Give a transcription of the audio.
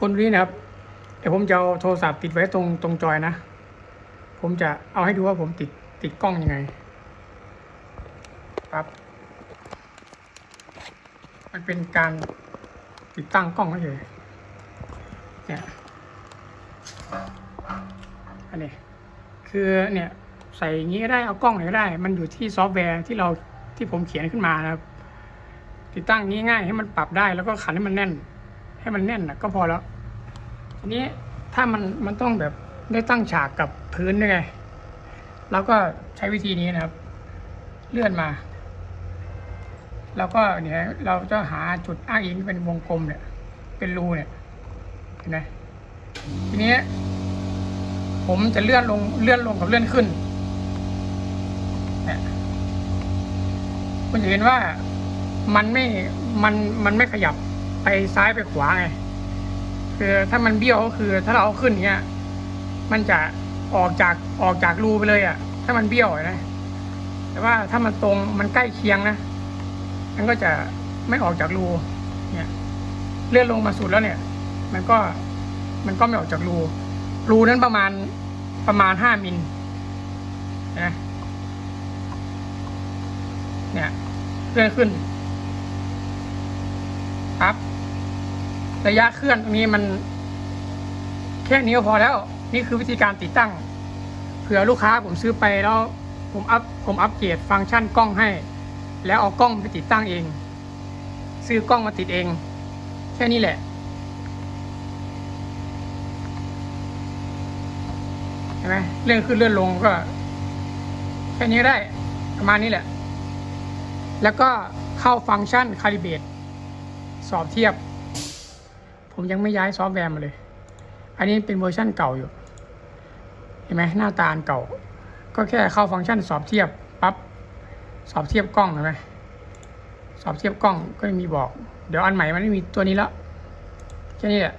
คนนี้นะครับ เดี๋ยวผมจะเอาโทรศัพท์ติดไว้ตรงตรงจอยนะ ผมจะเอาให้ดูว่าผมติดติดกล้องยังไงครับ มันเป็นการติดตั้งกล้องเฉยเนี่ยอันนี้คือเนี่ยใส่อย่างนี้ก็ได้เอากล้องไหนก็ได้ มันอยู่ที่ซอฟต์แวร์ที่เราที่ผมเขียนขึ้นมานะครับ ติดตั้งงี้ง่ายให้มันปรับได้แล้วก็ขันให้มันแน่น ให้มันแน่นนะก็พอแล้ว ทีนี้ถ้ามันมันต้องแบบได้ตั้งฉากกับพื้นด้วยไงเราก็ใช้วิธีนี้นะครับ เลื่อนมา แล้วก็เนี่ยเราจะหาจุดอ้างอิงเป็นวงกลมเนี่ย เป็นรูเนี่ยเห็นไหมทีนี้ผมจะเลื่อนลงเลื่อนลงกับเลื่อนขึ้นเนี่ยคุณจะเห็นว่ามันไม่มันมันไม่ขยับ ไปซ้ายไปขวาไงคือถ้ามันเบี้ยวก็คือ ถ้าเราเอาขึ้นเนี้ย มันจะออกจากออกจากรูไปเลยอะ่ะ ถ้ามันเบี้ยวนะแต่ว่าถ้ามันตรงมันใกล้เคียงนะมันก็จะไม่ออกจากรูเนี่ยเลื่อนลงมาสุดแล้วเนี่ย มันก็มันก็ไม่ออกจากรู รูนั้นประมาณประมาณห้ามิลนะเนี่ยเลื่อนขึ้นครับ ระยะเคลื่อนตรงนี้มัน แค่นี้ก็พอแล้ว นี่คือวิธีการติดตั้ง เผื่อลูกค้าผมซื้อไปแล้ว ผมอัพผมอัปเกรดฟังก์ชันกล้องให้ แล้วเอากล้องไปติดตั้งเอง ซื้อกล้องมาติดเอง แค่นี้แหละเห็นไหมเลื่อนขึ้นเลื่อนลงก็ แค่นี้ได้ประมาณนี้แหละ แล้วก็เข้าฟังก์ชันคาลิเบตสอบเทียบ ผมยังไม่ย้ายซอฟต์แวร์มาเลย อันนี้เป็นเวอร์ชั่นเก่าอยู่ เห็นไหมหน้าตาเก่า ก็แค่เข้าฟังก์ชันสอบเทียบปั๊บสอบเทียบกล้องเห็นไหมสอบเทียบกล้องก็มีบอก เดี๋ยวอันใหม่มันไม่มีตัวนี้แล้วแค่นี้แหละ